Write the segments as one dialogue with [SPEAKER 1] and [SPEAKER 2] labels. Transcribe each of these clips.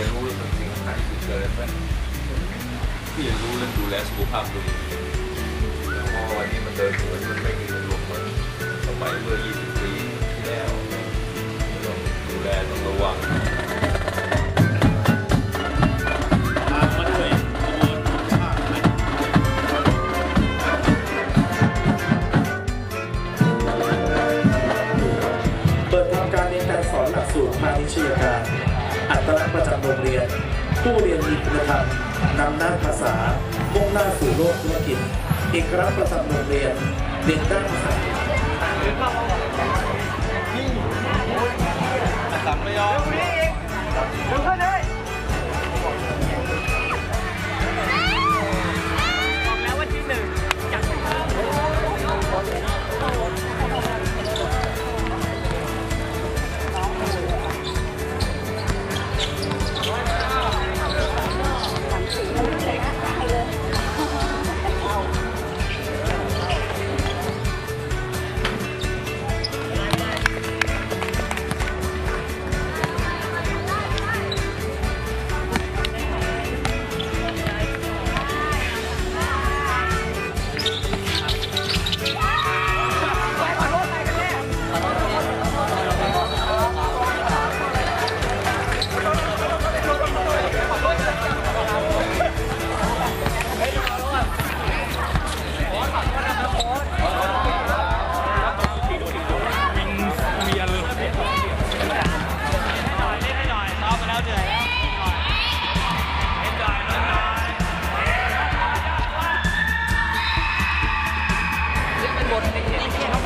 [SPEAKER 1] เกินไปที่จะรู้เรื่องดูแลสุขภาพตัวเองเพราะวันนี้มันเดินเหมือนมันไม่มีรวมเหมือนสมัยเมื่อ 20 ปีที่แล้วต้องดูแลต้องระวัง
[SPEAKER 2] ตามมาด้วยขบวนชาติไทย
[SPEAKER 3] เปิดทำการเรียนการสอนหลักสูตรพาณิชยการ ตลักษณ์ประจำโรงเรียน ผู้เรียนมีคุณธรรมนำหน้าภาษามุ่งหน้าสู่โลกธุรกิจเอกลักษณ์ประจำโรงเรียนเรียนด้านภาษา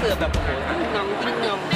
[SPEAKER 2] สิ
[SPEAKER 4] ร์ฟแบบโอ้โหน้องติ้งนอง